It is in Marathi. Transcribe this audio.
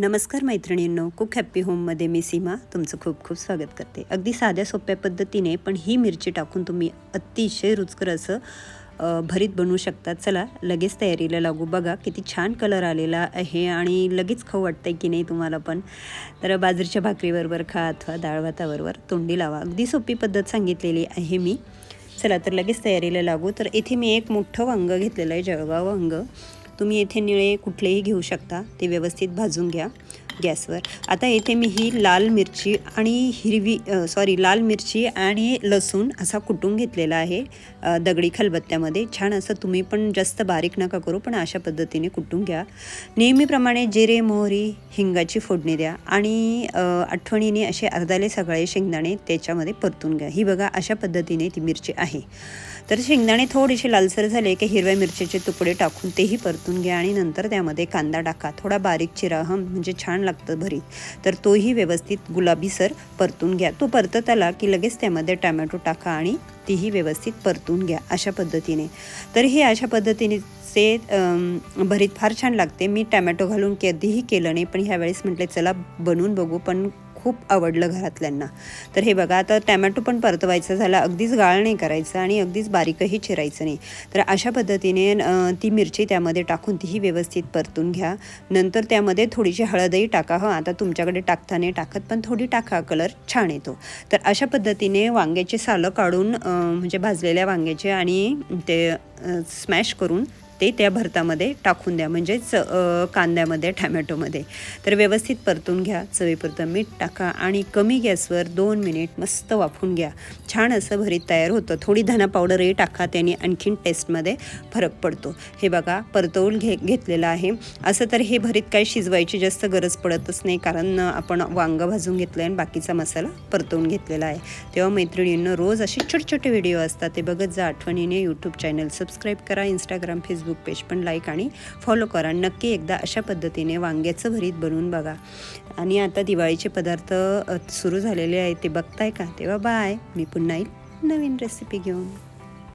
नमस्कार मैत्रिणींनो कुक हॅप्पी होममध्ये मी सीमा तुमचं खूप खूप स्वागत करते. अगदी साध्या सोप्या पद्धतीने पण ही मिरची टाकून तुम्ही अतिशय रुचकर असं भरीत बनवू शकता. चला लगेच तयारीला लागू. बघा किती छान कलर आलेला आहे आणि लगेच खाऊ वाटतंय की नाही तुम्हाला पण. तर बाजरीच्या भाकरीबरोबर खा अथवा डाळ भाताबरोबर तोंडी लावा. अगदी सोपी पद्धत सांगितलेली आहे मी. चला तर लगेच तयारीला लागू. तर इथे मी एक मोठं वांग घेतलेलं आहे जळगाव वांग. तुम्ही येथे निळे कुठलेही घेऊ शकता. ते व्यवस्थित भाजून घ्या गॅसवर. आता येथे मी ही लाल मिरची आणि हिरवी सॉरी लाल मिरची आणि लसूण असा कुटून घेतलेला आहे दगडी खलबत्त्यामध्ये. छान असं तुम्ही पण जास्त बारीक नका करू पण अशा पद्धतीने कुटून घ्या. नेहमीप्रमाणे जिरे मोहरी हिंगाची फोडणी द्या आणि आठवणीने असे अर्धाले सगळे शेंगदाणे त्याच्यामध्ये परतून घ्या. ही बघा अशा पद्धतीने ती मिरची आहे. तर शेंगदाणे थोडेसे लालसर झाले की हिरव्या मिरचीचे तुकडे टाकून तेही परतून घ्या आणि नंतर त्यामध्ये कांदा टाका. थोडा बारीक चिराहम म्हणजे छान लागतं भरीत. तर तोही व्यवस्थित गुलाबीसर परतून घ्या. तो परतत आला की लगेच त्यामध्ये टॅमॅटो टाका आणि तीही व्यवस्थित परतून घ्या अशा पद्धतीने. तर हे अशा पद्धतीने चे भरीत फार छान लागते. मी टॅमॅटो घालून कधीही केलं नाही पण ह्यावेळेस म्हटले चला बनवून बघू. पण खूप आवडलं घरातल्यांना. तर हे बघा आता टॅमॅटो पण परतवायचा झाला. अगदीच गाळ नाही करायचं आणि अगदीच बारीकही चिरायचं नाही. तर अशा पद्धतीने ती मिरची त्यामध्ये टाकून तीही व्यवस्थित परतून घ्या. नंतर त्यामध्ये थोडीशी हळदही टाका. हं आता तुमच्याकडे टाकता नाही टाकत पण थोडी टाका. कलर छान येतो. तर अशा पद्धतीने वांग्याचे सालं काढून म्हणजे भाजलेल्या वांग्याचे आणि ते स्मॅश करून ते त्या भरतामध्ये टाकून द्या. म्हणजेच कांद्यामध्ये टॅमॅटोमध्ये. तर व्यवस्थित परतून घ्या चवीपुरतं मीठ टाका आणि कमी गॅसवर दोन मिनिट मस्त वाफून घ्या. छान असं भरीत तयार होतं. थोडी धना पावडरही टाका त्याने आणखीन टेस्टमध्ये फरक पडतो. हे बघा परतवून घे घेतलेलं आहे. असं तर हे भरीत काय शिजवायची जास्त गरज पडतच नाही कारण आपण वांगं भाजून घेतलं आणि बाकीचा मसाला परतवून घेतलेला आहे. तेव्हा मैत्रिणींना रोज असे छोटे छोटे व्हिडिओ असतात. ते बघत जा आठवणीने यूट्यूब चॅनल सबस्क्राईब करा इंस्टाग्राम फेसबुक पेज पण लाईक आणि फॉलो करा. नक्की एकदा अशा पद्धतीने वांग्याचं भरीत बनवून बघा. आणि आता दिवाळीचे पदार्थ सुरू झालेले आहेत. ते बघताय का? तेव्हा बाय मी पुन्हा येईल नवीन रेसिपी घेऊन.